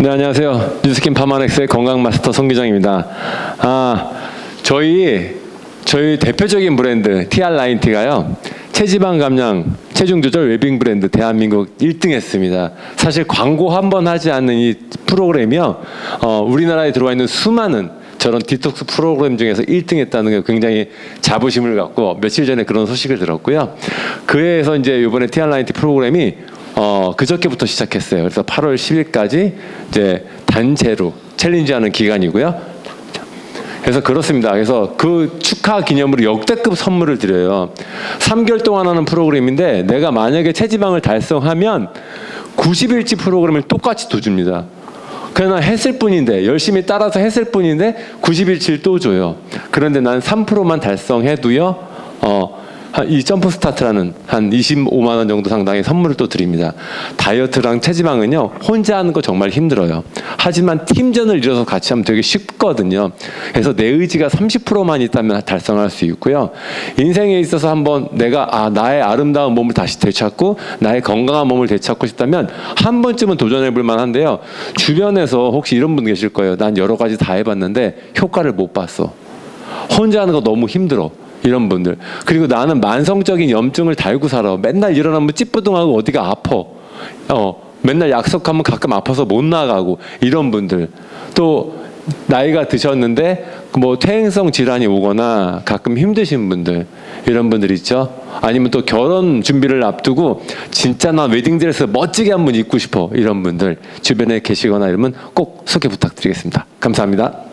네, 안녕하세요. 뉴스킨 파마넥스의 건강 마스터 송기정입니다. 아, 저희, 저희 대표적인 브랜드 TR9T가요. 체지방 감량, 체중 조절 웰빙 브랜드 대한민국 1등 했습니다. 사실 광고 한 번 하지 않는 이 프로그램이요. 어, 우리나라에 들어와 있는 수많은 저런 디톡스 프로그램 중에서 1등 했다는 게 굉장히 자부심을 갖고 며칠 전에 그런 소식을 들었고요. 그에서 이제 이번에 TR9T 프로그램이 어, 그저께부터 시작했어요. 그래서 8월 10일까지 이제 단체로 챌린지하는 기간이고요. 그래서 그렇습니다. 그래서 그 축하 기념으로 역대급 선물을 드려요. 3개월 동안 하는 프로그램인데 내가 만약에 체지방을 달성하면 90일치 프로그램을 똑같이 또 줍니다. 그냥 했을 뿐인데 열심히 따라서 했을 뿐인데 90일치를 또 줘요. 그런데 난 3%만 달성해도요. 어, 한 이 점프 스타트라는 한 25만 원 정도 상당의 선물을 또 드립니다. 다이어트랑 체지방은요 혼자 하는 거 정말 힘들어요. 하지만 팀전을 이뤄서 같이 하면 되게 쉽거든요. 그래서 내 의지가 30%만 있다면 달성할 수 있고요. 인생에 있어서 한번 내가 아 나의 아름다운 몸을 다시 되찾고 나의 건강한 몸을 되찾고 싶다면 한 번쯤은 도전해 볼 만한데요. 주변에서 혹시 이런 분 계실 거예요. 난 여러 가지 다 해봤는데 효과를 못 봤어. 혼자 하는 거 너무 힘들어. 이런 분들. 그리고 나는 만성적인 염증을 달고 살아. 맨날 일어나면 찌뿌둥하고 어디가 아파. 어, 맨날 약속하면 가끔 아파서 못 나가고 이런 분들. 또 나이가 드셨는데 뭐 퇴행성 질환이 오거나 가끔 힘드신 분들 이런 분들 있죠. 아니면 또 결혼 준비를 앞두고 진짜 나 웨딩드레스 멋지게 한번 입고 싶어 이런 분들 주변에 계시거나 이러면 꼭 소개 부탁드리겠습니다. 감사합니다.